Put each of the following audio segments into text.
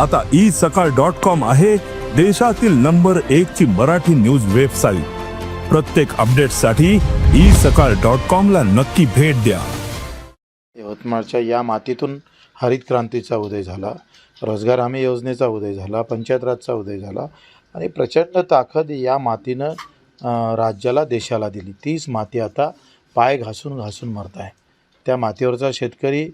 आता ई सकाळ dot com आहे देशातील नंबर एक ची मराठी न्यूज वेबसाईट. प्रत्येक अपडेटसाठी ई सकाळ डॉट कॉम ला नक्की भेट द्या. यवतमाळच्या या मातीतून हरित क्रांतीचा उदय झाला रोजगार हमी योजनेचा उदय झाला पंचायत राजचा उदय झाला आणि प्रचंड ताकद या मातीनं राज्याला देशाला दिली. तीच माती आता पाय घासून घासून मरत आहे. त्या मातीवरचा शेतकरी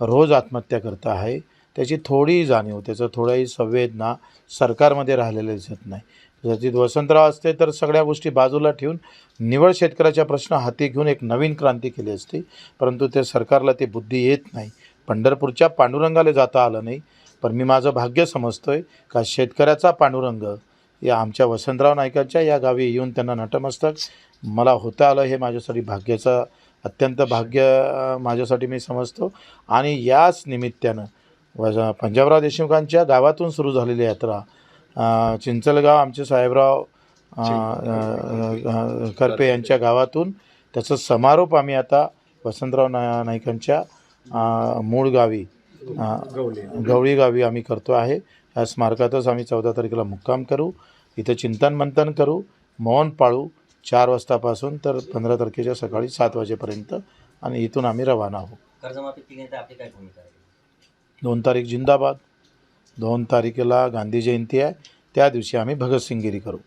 रोज आत्महत्या करत आहे. त्याची थोडी जाणीव त्याचं थोडाही संवेदना सरकारमध्ये राहिलेलं दिसत नाही. जर वसंतराव असते तर सगळ्या गोष्टी बाजूला ठेवून निवड शेतकऱ्याच्या प्रश्न हाती घेऊन एक नवीन क्रांती केली असती. परंतु ते सरकारला ते बुद्धी येत नाही. पंढरपूरच्या पांडुरंगाला जाता आलं नाही. पण मी माझं भाग्य समजतो आहे का शेतकऱ्याचा पांडुरंग या आमच्या वसंतराव नायकांच्या या गावी येऊन त्यांना नटमस्तक. मला होता आलं हे माझ्यासाठी भाग्याचं अत्यंत भाग्य माझ्यासाठी मी समजतो. आणि याच निमित्तानं वज पंजाबराव देशमुखांच्या गावातून सुरू झालेली यात्रा अं, चिंचलगाव आमचे साहेबराव अं, अं, अं, करपे यांच्या गावातून त्याचा समारोप आम्ही आता वसंतराव ना नाईकांच्या अं, मूळ गावी अं, गवळी. गावी आम्ही करतो आहे. या स्मारकातच आम्ही चौदा तारखेला मुक्काम करू. इथं चिंतन मंथन करू. मौन पाळू. चार वाजतापासून तर पंधरा तारखेच्या सकाळी सात वाजेपर्यंत आणि इथून आम्ही रवाना होऊ कर्जमाफी आपली काय भूमिका आहे? दोन तारीख जिंदाबाद दोन तारखेला गांधी जयंती आहे. त्या दिवशी आम्ही भगतसिंगगिरी करू.